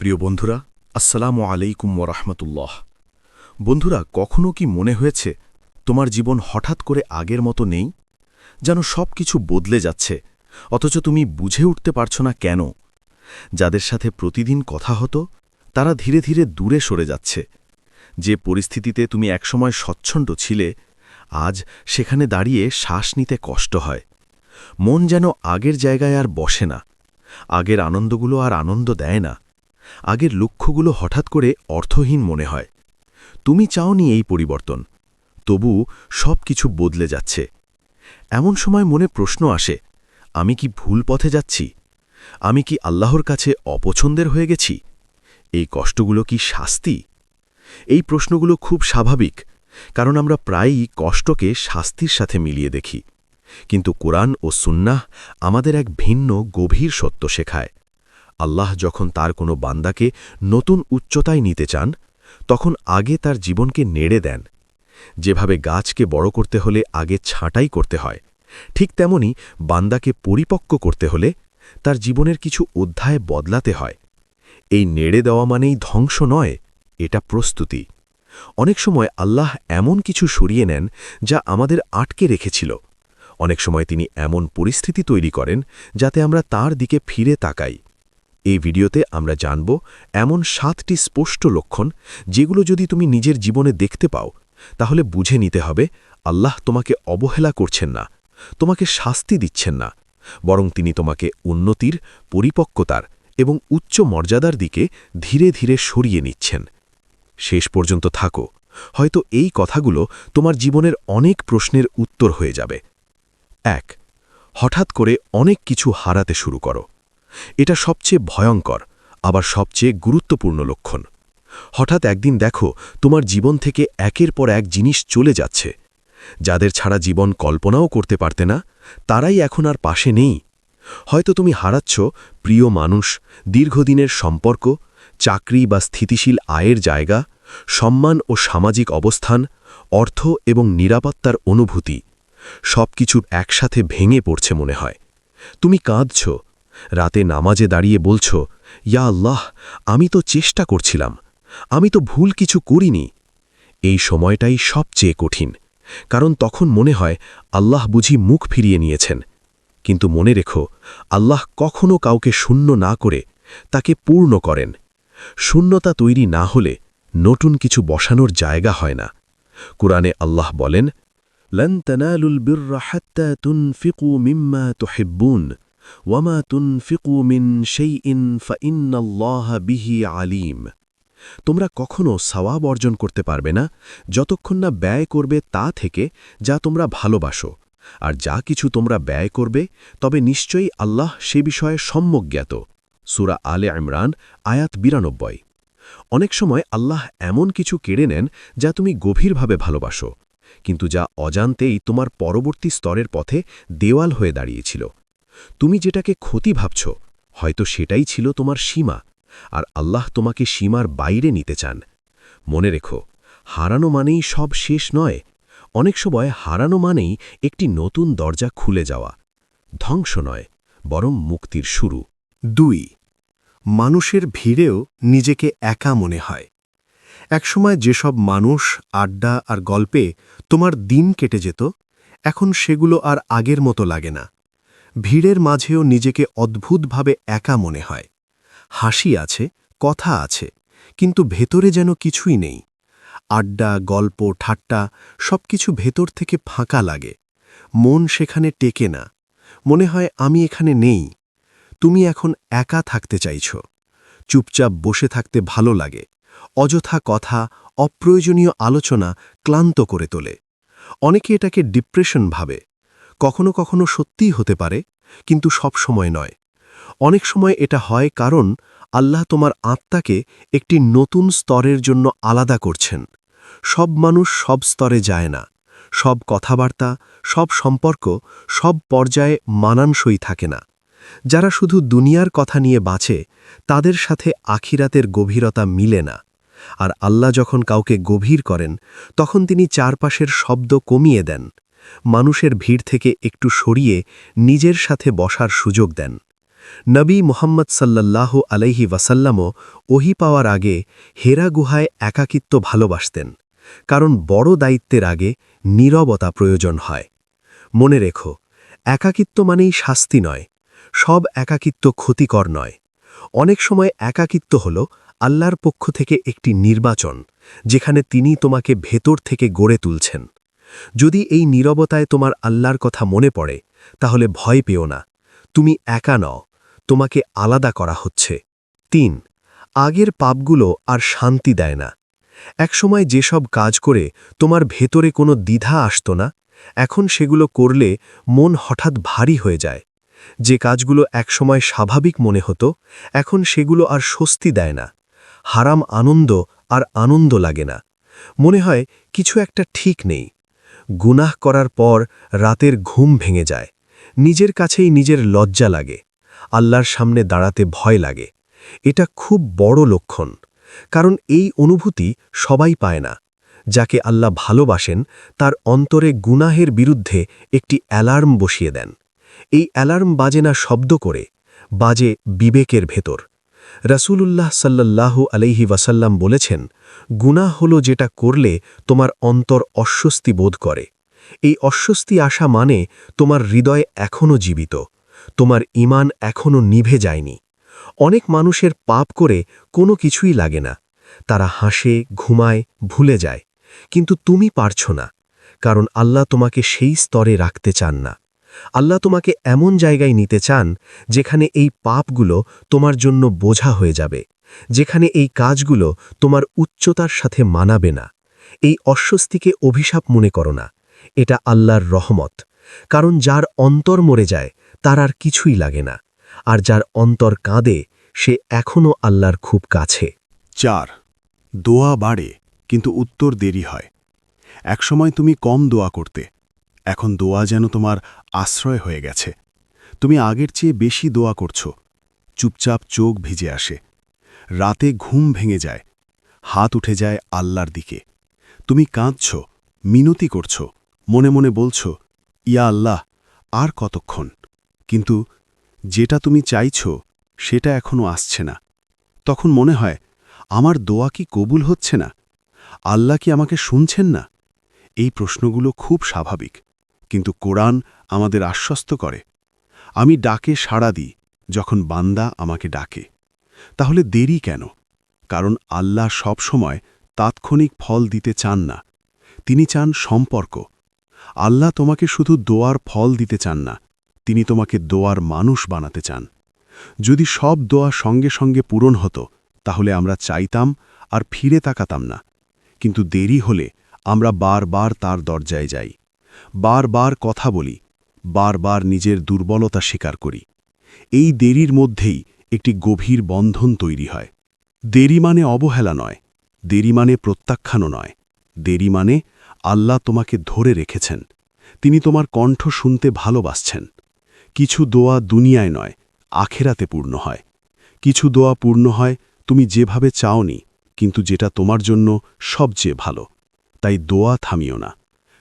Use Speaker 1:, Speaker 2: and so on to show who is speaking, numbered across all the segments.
Speaker 1: প্রিয় বন্ধুরা, আসসালামু আলাইকুম ওরহমতুল্লাহ বন্ধুরা, কখনো কি মনে হয়েছে তোমার জীবন হঠাৎ করে আগের মতো নেই? যেন সব কিছু বদলে যাচ্ছে, অথচ তুমি বুঝে উঠতে পারছ না কেন? যাদের সাথে প্রতিদিন কথা হতো, তারা ধীরে ধীরে দূরে সরে যাচ্ছে। যে পরিস্থিতিতে তুমি একসময় স্বচ্ছন্দ ছিলে, আজ সেখানে দাঁড়িয়ে শ্বাস নিতে কষ্ট হয়। মন যেন আগের জায়গায় আর বসে না। আগের আনন্দগুলো আর আনন্দ দেয় না। আগের লক্ষ্যগুলো হঠাৎ করে অর্থহীন মনে হয়। তুমি চাওনি এই পরিবর্তন। তবু সব কিছু বদলে যাচ্ছে। এমন সময় মনে প্রশ্ন আসে, আমি কি ভুল পথে যাচ্ছি? আমি কি আল্লাহর কাছে অপছন্দের হয়ে গেছি? এই কষ্টগুলো কি শাস্তি? এই প্রশ্নগুলো খুব স্বাভাবিক, কারণ আমরা প্রায়ই কষ্টকে শাস্তির সাথে মিলিয়ে দেখি। কিন্তু কোরআন ও সুন্নাহ আমাদের এক ভিন্ন, গভীর সত্য শেখায়। আল্লাহ যখন তার কোনো বান্দাকে নতুন উচ্চতায় নিতে চান, তখন আগে তার জীবনকে নেড়ে দেন। যেভাবে গাছকে বড় করতে হলে আগে ছাঁটাই করতে হয়, ঠিক তেমনি বান্দাকে পরিপক্ক করতে হলে তার জীবনের কিছু অধ্যায় বদলাতে হয়। এই নেড়ে দেওয়া মানেই ধ্বংস নয়, এটা প্রস্তুতি। অনেক সময় আল্লাহ এমন কিছু সরিয়ে নেন যা আমাদের আটকে রেখেছিল। অনেক সময় তিনি এমন পরিস্থিতি তৈরি করেন যাতে আমরা তার দিকে ফিরে তাকাই। এই ভিডিওতে আমরা জানব এমন সাতটি স্পষ্ট লক্ষণ যেগুলো যদি তুমি নিজের জীবনে দেখতে পাও, তাহলে বুঝে নিতে হবে আল্লাহ তোমাকে অবহেলা করছেন না, তোমাকে শাস্তি দিচ্ছেন না, বরং তিনি তোমাকে উন্নতির, পরিপক্কতার এবং উচ্চ মর্যাদার দিকে ধীরে ধীরে সরিয়ে নিচ্ছেন। শেষ পর্যন্ত থাকো, হয়তো এই কথাগুলো তোমার জীবনের অনেক প্রশ্নের উত্তর হয়ে যাবে। এক, হঠাৎ করে অনেক কিছু হারাতে শুরু করো। এটা সবচেয়ে ভয়ঙ্কর, আবার সবচেয়ে গুরুত্বপূর্ণ লক্ষণ। হঠাৎ একদিন দেখো, তোমার জীবন থেকে একের পর এক জিনিস চলে যাচ্ছে। যাদের ছাড়া জীবন কল্পনাও করতে পারতে না, তারাই এখন আর পাশে নেই। হয়তো তুমি হারাচ্ছ প্রিয় মানুষ, দীর্ঘদিনের সম্পর্ক, চাকরি বা স্থিতিশীল আয়ের জায়গা, সম্মান ও সামাজিক অবস্থান, অর্থ এবং নিরাপত্তার অনুভূতি। সব কিছু একসাথে ভেঙে পড়ছে মনে হয়। তুমি কাঁদছ রাতে নামাজে দাঁড়িয়ে বলছ, ইয়া আল্লাহ, আমি তো চেষ্টা করছিলাম। আমি তো ভুল কিছু করিনি। এই সময়টাই সবচেয়ে কঠিন, কারণ তখন মনে হয় আল্লাহ বুঝি মুখ ফিরিয়ে নিয়েছেন। কিন্তু মনে রেখো, আল্লাহ কখনো কাউকে শূন্য না করে তাকে পূর্ণ করেন। শূন্যতা তৈরি না হলে নতুন কিছু বসানোর জায়গা হয় না। কোরআনে আল্লাহ বলেন লন্তনালুল তনালুল বির হাত্তা তুনফিকু মিম্মা তোহেব্বুন। ওয়ামা তুনফিকু মিন সেই ইন ফাইন্নাল্লাহ বিহি আলিম তোমরা কখনও সাওয়াব অর্জন করতে পারবে না যতক্ষণ না ব্যয় করবে তা থেকে যা তোমরা ভালোবাসো। আর যা কিছু তোমরা ব্যয় করবে, তবে নিশ্চয়ই আল্লাহ সে বিষয়ে সম্যক জ্ঞাত। সুরা আলে ইমরান, আয়াত বিরানব্বই। অনেক সময় আল্লাহ এমন কিছু কেড়ে নেন যা তুমি গভীরভাবে ভালোবাসো, কিন্তু যা অজান্তেই তোমার পরবর্তী স্তরের পথে দেওয়াল হয়ে দাঁড়িয়েছিল। তুমি যেটাকে ক্ষতি ভাবছ, হয়তো সেটাই ছিল তোমার সীমা, আর আল্লাহ তোমাকে সীমার বাইরে নিতে চান। মনে রেখো, হারানো মানেই সব শেষ নয়, অনেক সময় হারানো মানেই একটি নতুন দরজা খুলে যাওয়া। ধ্বংস নয়, বরং মুক্তির শুরু।
Speaker 2: দুই, মানুষের ভিড়েও নিজেকে একা মনে হয়। একসময় যেসব মানুষ আড্ডা আর গল্পে তোমার দিন কেটে যেত, এখন সেগুলো আর আগের মতো লাগে না। ভিড়ের মাঝেও নিজেকে অদ্ভুতভাবে একা মনে হয়। হাসি আছে, কথা আছে, কিন্তু ভেতরে যেন কিছুই নেই। আড্ডা, গল্প, ঠাট্টা, সবকিছু ভেতর থেকে ফাঁকা লাগে। মন সেখানে টেকে না। মনে হয়, আমি এখানে নেই। তুমি এখন একা থাকতে চাইছ। চুপচাপ বসে থাকতে ভালো লাগে। অযথা কথা, অপ্রয়োজনীয় আলোচনা ক্লান্ত করে তোলে। অনেকে এটাকে ডিপ্রেশন ভাবে। কখনো কখনো সত্যিই হতে পারে, কিন্তু সব সময় নয়। অনেক সময় এটা হয় কারণ আল্লাহ তোমার আত্মাকে একটি নতুন স্তরের জন্য আলাদা করছেন। সব মানুষ সব স্তরে যায় না। সব কথাবার্তা, সব সম্পর্ক, সব পর্যায়ে মানানসই থাকে না। যারা শুধু দুনিয়ার কথা নিয়ে বাঁচে, তাদের সাথে আখিরাতের গভীরতা মিলে না। আর আল্লাহ যখন কাউকে গভীর করেন, তখন তিনি চারপাশের শব্দ কমিয়ে দেন। মানুষের ভিড় থেকে একটু সরিয়ে নিজের সাথে বসার সুযোগ দেন।
Speaker 1: নবী মোহাম্মদ সাল্লাল্লাহু আলাইহি ওয়াসাল্লামও ওহি পাওয়ার আগে হেরা গুহায় একাকিত্ব ভালোবাসতেন, কারণ বড় দায়িত্বের আগে নীরবতা প্রয়োজন হয়। মনে রেখো, একাকিত্ব মানেই শাস্তি নয়, সব একাকিত্ব ক্ষতিকর নয়। অনেক সময় একাকিত্ব হল আল্লাহর পক্ষ থেকে একটি নির্বাচন, যেখানে তিনি তোমাকে ভেতর থেকে গড়ে তুলছেন। যদি এই নীরবতায় তোমার আল্লাহর কথা মনে পড়ে, তাহলে ভয় পেও না। তুমি একা নও, তোমাকে আলাদা করা হচ্ছে। তিন, আগের পাপগুলো আর শান্তি দেয় না। একসময় যেসব কাজ করে তোমার ভেতরে কোনো দ্বিধা আসত না, এখন সেগুলো করলে মন হঠাৎ ভারী হয়ে যায়। যে কাজগুলো একসময় স্বাভাবিক মনে হতো, এখন সেগুলো আর স্বস্তি দেয় না। হারাম আনন্দ আর আনন্দ লাগে না। মনে হয় কিছু একটা ঠিক নেই। গুনাহ করার পর রাতের ঘুম ভেঙে যায়। নিজের কাছেই নিজের লজ্জা লাগে। আল্লাহর সামনে দাঁড়াতে ভয় লাগে। এটা খুব বড় লক্ষণ। কারণ এই অনুভূতি সবাই পায় না। যাকে আল্লাহ ভালোবাসেন, তার অন্তরে গুনাহের বিরুদ্ধে একটি অ্যালার্ম বসিয়ে দেন। এই অ্যালার্ম বাজে না শব্দ করে, বাজে বিবেকের ভেতর। রাসূলুল্লাহ সাল্লাল্লাহু আলাইহি ওয়াসাল্লাম বলেছেন, গুনাহ হল যেটা করলে তোমার অন্তর অস্বস্তি বোধ করে। এই অস্বস্তি আসা মানে তোমার হৃদয় এখনও জীবিত, তোমার ইমান এখনও নিভে যায়নি। অনেক মানুষের পাপ করে কোনো কিছুই লাগে না, তারা হাসে, ঘুমায়, ভুলে যায়, কিন্তু তুমি পারছ না, কারণ আল্লাহ তোমাকে সেই স্তরে রাখতে চান না। আল্লাহ তোমাকে এমন জায়গায় নিতে চান যেখানে এই পাপগুলো তোমার জন্য বোঝা হয়ে যাবে, যেখানে এই কাজগুলো তোমার উচ্চতার সাথে মানাবে না। এই অস্বস্তিকে অভিশাপ মনে করো না, এটা আল্লাহর রহমত, কারণ যার অন্তর মরে যায়, তার আর কিছুই লাগে না, আর যার অন্তর কাঁদে, সে এখনও আল্লাহর খুব কাছে।
Speaker 3: চার, দোয়া বাড়ে, কিন্তু উত্তর দেরি হয়। একসময় তুমি কম দোয়া করতে এখন দোয়া যেন তোমার আশ্রয় হয়ে গেছে। তুমি আগের চেয়ে বেশি দোয়া করছ। চুপচাপ চোখ ভিজে আসে। রাতে ঘুম ভেঙে যায়। হাত উঠে যায় আল্লাহর দিকে। তুমি কাঁদছ, মিনতি করছ, মনে মনে বলছ, ইয়া আল্লাহ, আর কতক্ষণ? কিন্তু যেটা তুমি চাইছ, সেটা এখনও আসছে না। তখন মনে হয়, আমার দোয়া কি কবুল হচ্ছে না? আল্লাহ কি আমাকে শুনছেন না? এই প্রশ্নগুলো খুব স্বাভাবিক। কিন্তু কোরআন আমাদের আশ্বস্ত করে। আমি ডাকে সাড়া দিই যখন বান্দা আমাকে ডাকে। তাহলে দেরি কেন? কারণ আল্লাহ সবসময় তাৎক্ষণিক ফল দিতে চান না। তিনি চান সম্পর্ক। আল্লাহ তোমাকে শুধু দোয়ার ফল দিতে চান না, তিনি তোমাকে দোয়ার মানুষ বানাতে চান। যদি সব দোয়া সঙ্গে সঙ্গে পূরণ হতো, তাহলে আমরা চাইতাম আর ফিরে তাকাতাম না। কিন্তু দেরি হলে আমরা বারবার তার দরজায় যাই। বারবার কথা বলি, বারবার নিজের দুর্বলতা স্বীকার করি। এই দেরির মধ্যেই একটি গভীর বন্ধন তৈরি হয়। দেরি মানে অবহেলা নয়, দেরি মানে প্রত্যাখ্যানও নয়। দেরি মানে আল্লাহ তোমাকে ধরে রেখেছেন, তিনি তোমার কণ্ঠ শুনতে ভালোবাসছেন। কিছু দোয়া দুনিয়ায় নয়, আখেরাতে পূর্ণ হয়। কিছু দোয়া পূর্ণ হয়, তুমি যেভাবে চাওনি, কিন্তু যেটা তোমার জন্য সবচেয়ে ভালো। তাই দোয়া থামিও না।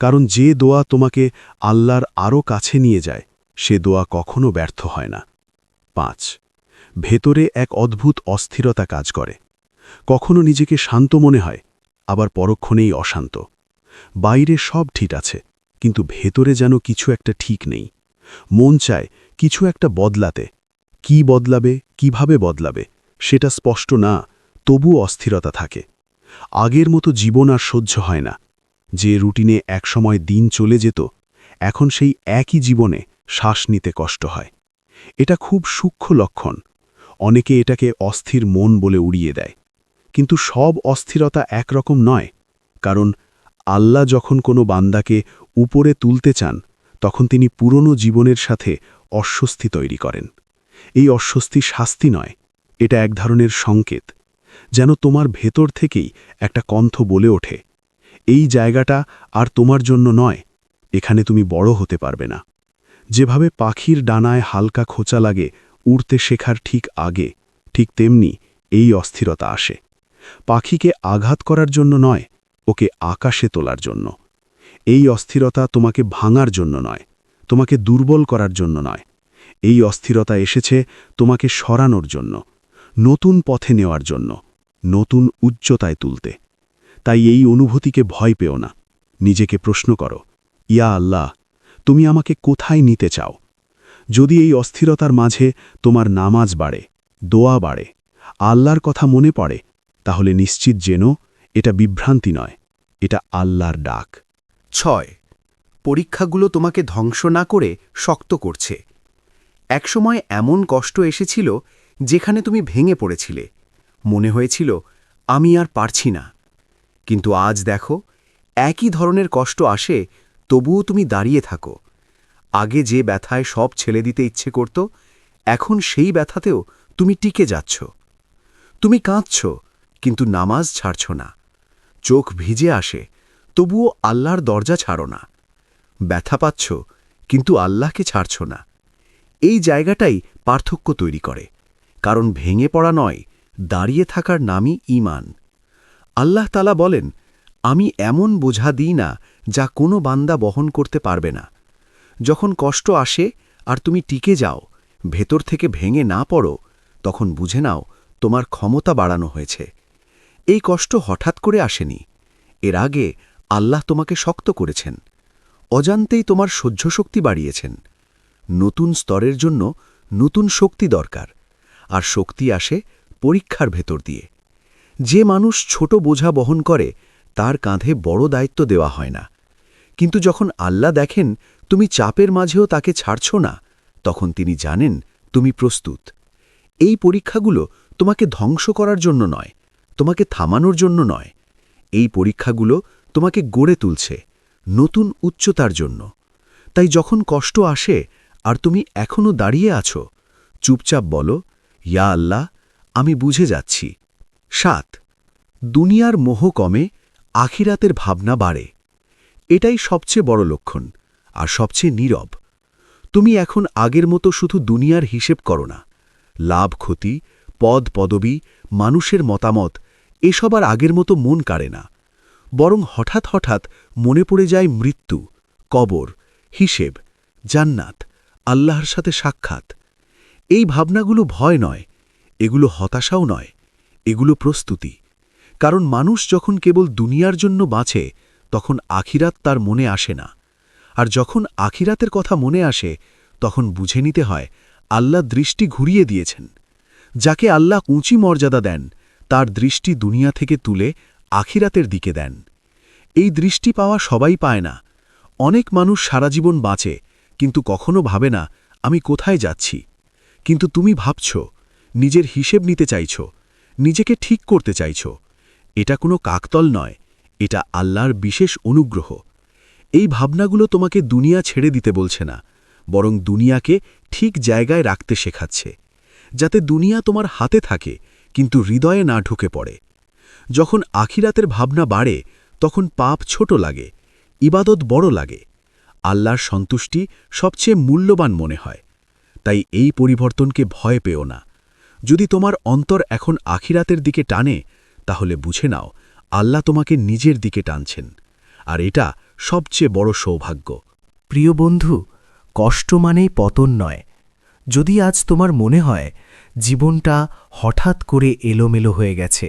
Speaker 3: কারণ যে দোয়া তোমাকে আল্লাহর আরও কাছে নিয়ে যায়, সে দোয়া কখনো ব্যর্থ হয় না। পাঁচ, ভেতরে এক অদ্ভুত অস্থিরতা কাজ করে। কখনো নিজেকে শান্ত মনে হয়, আবার পরক্ষণেই অশান্ত। বাইরে সব ঠিক আছে, কিন্তু ভেতরে যেন কিছু একটা ঠিক নেই। মন চায় কিছু একটা বদলাতে। কি বদলাবে, কীভাবে বদলাবে, সেটা স্পষ্ট না তবু অস্থিরতা থাকে। আগের মতো জীবন আর সহ্য হয় না। যে রুটিনে একসময় দিন চলে যেত, এখন সেই একই জীবনে শ্বাস নিতে কষ্ট হয়। এটা খুব সূক্ষ্ম লক্ষণ। অনেকে এটাকে অস্থির মন বলে উড়িয়ে দেয়। কিন্তু সব অস্থিরতা একরকম নয়, কারণ আল্লাহ যখন কোনো বান্দাকে উপরে তুলতে চান, তখন তিনি পুরনো জীবনের সাথে অস্বস্তি তৈরি করেন। এই অস্বস্তি শাস্তি নয়, এটা এক ধরনের সংকেত, যেন তোমার ভেতর থেকেই একটা কণ্ঠ বলে ওঠে। এই জায়গাটা আর তোমার জন্য নয়, এখানে তুমি বড় হতে পারবে না। যেভাবে পাখির ডানায় হালকা খোঁচা লাগে, উড়তে শেখার ঠিক আগে, ঠিক তেমনি এই অস্থিরতা আসে। পাখিকে আঘাত করার জন্য নয়, ওকে আকাশে তোলার জন্য। এই অস্থিরতা তোমাকে ভাঙার জন্য নয়, তোমাকে দুর্বল করার জন্য নয়। এই অস্থিরতা এসেছে তোমাকে সরানোর জন্য, নতুন পথে নেওয়ার জন্য, নতুন উচ্চতায় তুলতে। তাই এই অনুভূতিকে ভয় পেও না। নিজেকে প্রশ্ন করো, ইয়া আল্লাহ, তুমি আমাকে কোথায় নিতে চাও? যদি এই অস্থিরতার মাঝে তোমার নামাজ বাড়ে, দোয়া বাড়ে, আল্লাহর কথা মনে পড়ে, তাহলে নিশ্চিত যেন এটা বিভ্রান্তি নয়, এটা আল্লাহর ডাক।
Speaker 1: ছয়, পরীক্ষাগুলো তোমাকে ধ্বংস না করে শক্ত করছে। একসময় এমন কষ্ট এসেছিল যেখানে তুমি ভেঙে পড়েছিলে। মনে হয়েছিল, আমি আর পারছি না। কিন্তু আজ দেখো, একই ধরনের কষ্ট আসে, তবুও তুমি দাঁড়িয়ে থাকো। আগে যে ব্যথায় সব ছেলে দিতে ইচ্ছে করত, এখন সেই ব্যথাতেও তুমি টিকে যাচ্ছ। তুমি কাঁদছ, কিন্তু নামাজ ছাড়ছ না। চোখ ভিজে আসে, তবুও আল্লাহর দরজা ছাড়ো না। ব্যথা পাচ্ছ, কিন্তু আল্লাহকে ছাড়ছ না। এই জায়গাটাই পার্থক্য তৈরি করে, কারণ ভেঙে পড়া নয়, দাঁড়িয়ে থাকার নামই ঈমান। আল্লাহ তালা বলেন, আমি এমন বোঝা দিই না যা কোনো বান্দা বহন করতে পারবে না। যখন কষ্ট আসে আর তুমি টিকে যাও, ভেতর থেকে ভেঙে না পড়ো, তখন বুঝে নাও তোমার ক্ষমতা বাড়ানো হয়েছে। এই কষ্ট হঠাৎ করে আসেনি। এর আগে আল্লাহ তোমাকে শক্ত করেছেন। অজান্তেই তোমার সহ্য শক্তি বাড়িয়েছেন। নতুন স্তরের জন্য নতুন শক্তি দরকার। আর শক্তি আসে পরীক্ষার ভেতর দিয়ে। যে মানুষ ছোট বোঝা বহন করে, তার কাঁধে বড় দায়িত্ব দেওয়া হয় না। কিন্তু যখন আল্লাহ দেখেন, তুমি চাপের মাঝেও তাকে ছাড়ছ না, তখন তিনি জানেন, তুমি প্রস্তুত। এই পরীক্ষাগুলো তোমাকে ধ্বংস করার জন্য নয়, তোমাকে থামানোর জন্য নয়। এই পরীক্ষাগুলো তোমাকে গড়ে তুলছে, নতুন উচ্চতার জন্য। তাই যখন কষ্ট আসে, আর তুমি এখনও দাঁড়িয়ে আছো, চুপচাপ বলো, ইয়া আল্লাহ, আমি বুঝে যাচ্ছি। সাত, দুনিয়ার মোহ কমে, আখিরাতের ভাবনা বাড়ে। এটাই সবচেয়ে বড় লক্ষণ, আর সবচেয়ে নীরব। তুমি এখন আগের মতো শুধু দুনিয়ার হিসেব করো না। লাভ, ক্ষতি, পদ, পদবি, মানুষের মতামত, এসব আর আগের মতো মন কাড়ে না। বরং হঠাৎ হঠাৎ মনে পড়ে যায় মৃত্যু, কবর, হিসেব, জান্নাত, আল্লাহর সাথে সাক্ষাৎ। এই ভাবনাগুলো ভয় নয়, এগুলো হতাশাও নয়। এগুলো প্রস্তুতি। কারণ মানুষ যখন কেবল দুনিয়ার জন্য বাঁচে, তখন আখিরাত তার মনে আসে না। আর যখন আখিরাতের কথা মনে আসে, তখন বুঝে নিতে হয়, আল্লাহ দৃষ্টি ঘুরিয়ে দিয়েছেন। যাকে আল্লাহ উঁচি মর্যাদা দেন, তার দৃষ্টি দুনিয়া থেকে তুলে আখিরাতের দিকে দেন। এই দৃষ্টি পাওয়া সবাই পায় না। অনেক মানুষ সারা জীবন বাঁচে, কিন্তু কখনো ভাবে না, আমি কোথায় যাচ্ছি। কিন্তু তুমি ভাবছ, নিজের হিসেব নিতে চাইছ নিজেকে ঠিক করতে চাইছ। এটা কোনো কাকতল নয়, এটা আল্লাহর বিশেষ অনুগ্রহ। এই ভাবনাগুলো তোমাকে দুনিয়া ছেড়ে দিতে বলছে না, বরং দুনিয়াকে ঠিক জায়গায় রাখতে শেখাচ্ছে, যাতে দুনিয়া তোমার হাতে থাকে, কিন্তু হৃদয়ে না ঢুকে পড়ে। যখন আখিরাতের ভাবনা বাড়ে, তখন পাপ ছোট লাগে, ইবাদত বড় লাগে, আল্লাহর সন্তুষ্টি সবচেয়ে মূল্যবান মনে হয়। তাই এই পরিবর্তনকে ভয় পেও না। যদি তোমার অন্তর এখন আখিরাতের দিকে টানে, তাহলে বুঝে নাও, আল্লাহ তোমাকে নিজের দিকে টানছেন। আর এটা সবচেয়ে বড় সৌভাগ্য।
Speaker 4: প্রিয় বন্ধু, কষ্ট মানেই পতন নয়। যদি আজ তোমার মনে হয়, জীবনটা হঠাৎ করে এলোমেলো হয়ে গেছে,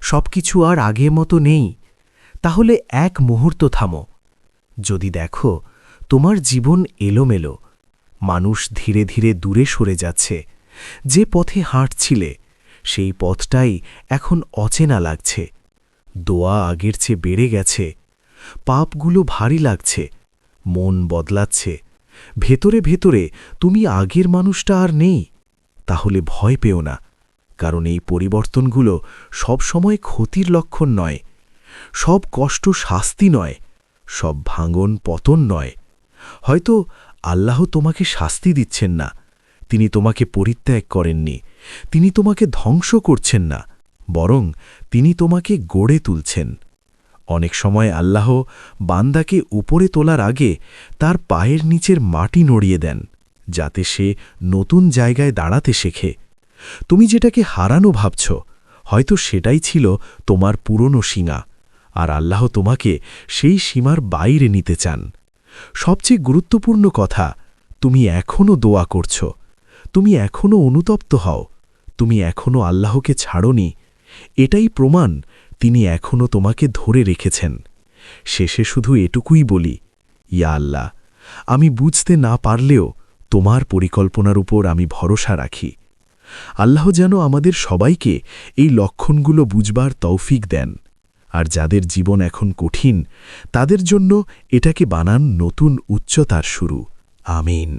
Speaker 4: সবকিছু আর আগের মতো নেই, তাহলে এক মুহূর্ত থামো। যদি দেখো, তোমার জীবন এলোমেলো, মানুষ ধীরে ধীরে দূরে সরে যাচ্ছে যে পথে হাঁটছিলে, সেই পথটাই এখন অচেনা লাগছে। দোয়া আগের চেয়ে বেড়ে গেছে। পাপগুলো ভারী লাগছে। মন বদলাচ্ছে। ভেতরে ভেতরে তুমি আগের মানুষটা আর নেই। তাহলে ভয় পেও না, কারণ এই পরিবর্তনগুলো সব সময় ক্ষতির লক্ষণ নয়। সব কষ্ট শাস্তি নয়। সব ভাঙন পতন নয়। হয়তো আল্লাহ তোমাকে শাস্তি দিচ্ছেন না। তিনি তোমাকে পরিত্যাগ করেননি, তিনি তোমাকে ধ্বংস করছেন না, বরং তিনি তোমাকে গড়ে তুলছেন। অনেক সময় আল্লাহ বান্দাকে উপরে তোলার আগে তার পায়ের নিচের মাটি নড়িয়ে দেন, যাতে সে নতুন জায়গায় দাঁড়াতে শেখে। তুমি যেটাকে হারানো ভাবছ, হয়তো সেটাই ছিল তোমার পুরনো সীমা, আর আল্লাহ তোমাকে সেই সীমার বাইরে নিতে চান। সবচেয়ে গুরুত্বপূর্ণ কথা,
Speaker 1: তুমি এখনও দোয়া করছ। তুমি এখনও অনুতপ্ত হও, তুমি এখনও আল্লাহকে ছাড়নি। এটাই প্রমাণ তিনি এখনও তোমাকে ধরে রেখেছেন। শেষে শুধু এটুকুই বলি, ইয়া আল্লাহ, আমি বুঝতে না পারলেও তোমার পরিকল্পনার উপর আমি ভরসা রাখি। আল্লাহ যেন আমাদের সবাইকে এই লক্ষণগুলো বুঝবার তৌফিক দেন, আর যাদের জীবন এখন কঠিন, তাদের জন্য এটাকে বানান নতুন উচ্চতার শুরু। আমিন।